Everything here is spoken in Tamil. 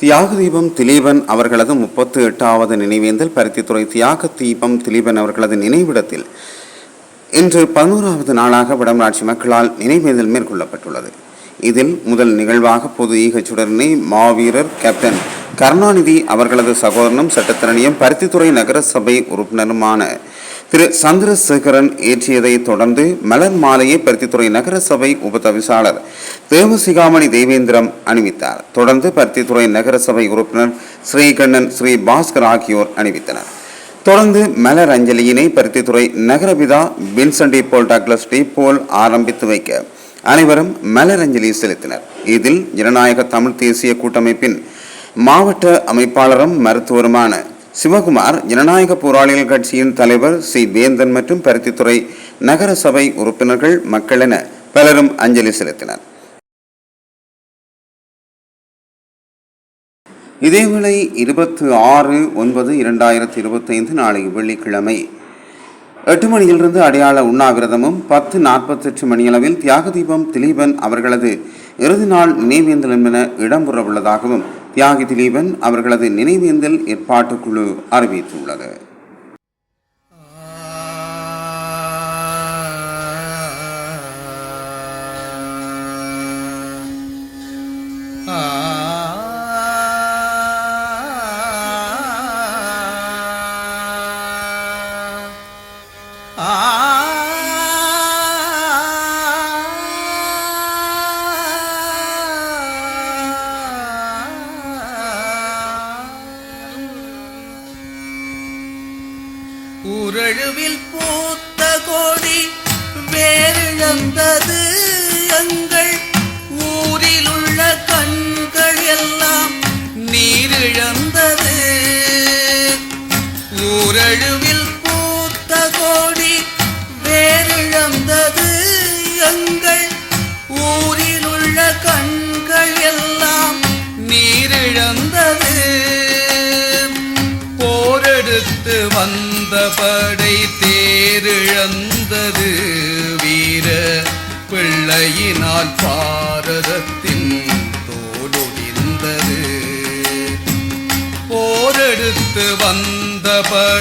தியாக தீபம் திலீபன் அவர்களது முப்பத்து எட்டாவது நினைவேந்தல் பருத்தித்துறை தியாக தீபம் திலீபன் அவர்களது நினைவிடத்தில் இன்று பதினோராவது நாளாக வடமராட்சி மக்களால் நினைவேந்தல் மேற்கொள்ளப்பட்டுள்ளது. இதில் முதல் நிகழ்வாக பொது ஈகச்சுடனே மாவீரர் கேப்டன் கருணாநிதி அவர்களது சகோதரனும் சட்டத்திறனியும் பருத்தித்துறை நகர சபை உறுப்பினருமான திரு சந்திரசேகரன் ஏற்றியதைத் தொடர்ந்து மலர் மாலையை பருத்தித்துறை நகரசபை உபதவிசாளர் தேவசிகாமணி தேவேந்திரம் அணிவித்தார். தொடர்ந்து பருத்தித்துறை நகரசபை உறுப்பினர் ஸ்ரீகண்ணன் ஸ்ரீ பாஸ்கர் ஆகியோர் அணிவித்தனர். தொடர்ந்து மலர் அஞ்சலியினை Paruthithurai நகரபிதா Vincent de Paul Douglas D. Paul ஆரம்பித்து வைக்க அனைவரும் மலர் அஞ்சலி செலுத்தினர். இதில் ஜனநாயக தமிழ் தேசிய கூட்டமைப்பின் மாவட்ட அமைப்பாளரும் மருத்துவருமான சிவகுமார் ஜனநாயக போராளிகள் கட்சியின் தலைவர் சி. வேந்தன் மற்றும் பருத்தித்துறை நகர சபை உறுப்பினர்கள் மக்கள் என பலரும் அஞ்சலி செலுத்தினர். இதேவேளை இருபத்தி ஆறு ஒன்பது இரண்டாயிரத்தி இருபத்தைந்து நாளை வெள்ளிக்கிழமை எட்டு மணியிலிருந்து அடையாள உண்ணாவிரதமும் பத்து நாற்பத்தெட்டு மணியளவில் தியாக தீபம் திலீபன் அவர்களது இறுதி நாள் நினைவேந்தல் என்பன இடம்பெறவுள்ளதாகவும் தியாகி திலீபன் அவர்களது நினைவேந்தல் ஏற்பாட்டுக்குழு அறிவித்துள்ளது உரழுவில் பூத்த கோடி வேறிழந்தது எங்கள் ஊரில் உள்ள கண்கள் எல்லாம் நீரிழந்தது. ஊரழுவில் போரெடுத்து வந்த படை தேரிழந்தது வீர பிள்ளையினால் பாரதத்தின் தோலொடிந்தது போரெடுத்து வந்த படை